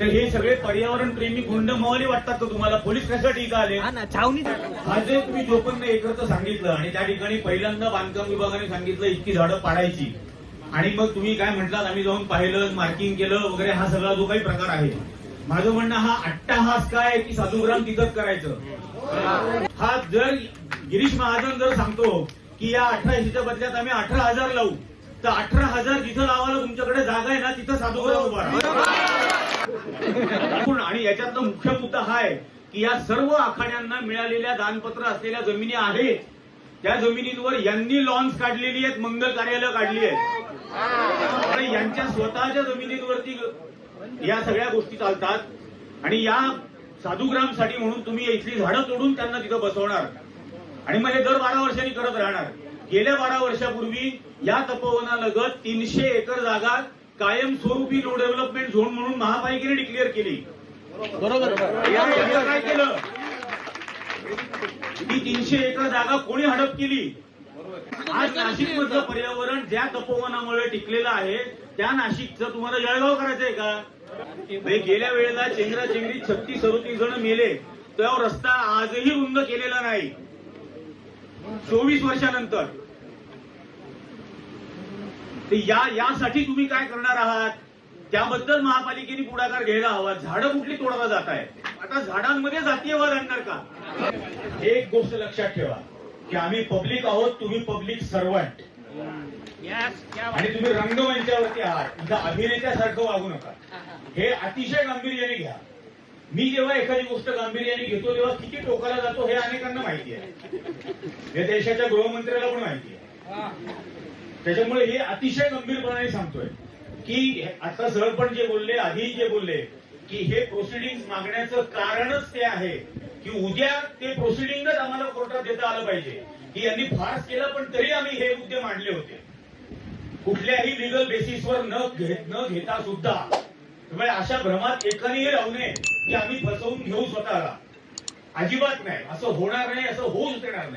तर हे सगळे पर्यावरण प्रेमी गुंड मवाली वाटतात का तुम्हाला? पोलीस कशासाठी इथं आले? हा ना छावणी हा जे तुम्ही चोपन्न एकरचं सांगितलं आणि त्या ठिकाणी पहिल्यांदा बांधकाम विभागाने सांगितलं इतकी झाडं पाडायची. आणि मग तुम्ही काय म्हटलात? आम्ही जाऊन पाहिलं मार्किंग केलं वगैरे हा सगळा जो काही प्रकार आहे. माझं म्हणणं हा अट्टाहास काय की साधुग्राम तिथंच करायचं? हा जर गिरीश महाजन जर सांगतो की या अठराशेच्या बदल्यात आम्ही अठरा हजार लावू तर अठरा हजार जिथं लावायला तुमच्याकडे जागा आहे ना तिथं साधुग्राम उभा राहा. आणि याच्यातला मुख्य मुद्दा हा आहे की या सर्व आखाड्यांना मिळालेल्या दानपत्र असलेल्या जमिनी आहेत. त्या जमिनींवर यांनी लॉन्स काढलेली आहेत मंगल कार्यालय काढली आहेत. यांच्या स्वतःच्या जमिनींवरती या सगळ्या गोष्टी चालतात. आणि या साधुग्रामसाठी म्हणून तुम्ही इथली झाडं तोडून त्यांना तिथं बसवणार. आणि मग हे दर बारा वर्षांनी करत राहणार. गेल्या बारा वर्षापूर्वी या तपोवनालगत तीनशे एकर जागा कायमस्वरूपी नो डेव्हलपमेंट झोन म्हणून महापालिकेने डिक्लेअर केली. बरोबर. काय केलं? ती तीनशे एकर जागा कोणी हडप केली? आज नाशिक मधलं पर्यावरण ज्या तपोवनामुळे टिकलेलं आहे त्या नाशिकचं तुम्हाला जळगाव करायचंय का? गेल्या वेळेला चेंगरा चेंगरी छत्तीस सदोतीस जण मेले. त्यावर रस्ता आजही रुंद केलेला नाही. चोवीस वर्षानंतर. या यासाठी तुम्ही काय करणार आहात? त्याबद्दल महापालिकेने पुढाकार घ्यायला हवा. झाडं कुठली तोडला जात आहे आता झाडांमध्ये जातीयवाद आणणार का? एक गोष्ट लक्षात ठेवा की आम्ही पब्लिक आहोत तुम्ही पब्लिक सर्वंट आणि तुम्ही रंगमंचावरती आहात. इथं अभिनेत्यासारखं वागू नका. हे अतिशय गांभीर्याने घ्या. मी जेव्हा एखादी गोष्ट गांभीर्याने घेतो तेव्हा किती टोकाला जातो हे अनेकांना माहिती आहे. हे देशाच्या गृहमंत्र्याला पण माहिती आहे. त्याच्यामुळे हे अतिशय गंभीरपणाने सांगतोय की आता सर पण जे बोलले आधी जे बोलले की हे प्रोसिडिंग मागण्याचं कारणच ते आहे की उद्या ते प्रोसिडिंगच आम्हाला कोर्टात देता आलं पाहिजे. की यांनी फार्स केलं पण तरी आम्ही हे मुद्दे मांडले होते. कुठल्याही लिगल बेसिसवर न घे- न घेता सुद्धा त्यामुळे अशा भ्रमात एकानेही राहू नये की आम्ही फसवून घेऊ स्वतःला. अजिबात नाही. असं होणार नाही असं होऊच देणार नाही.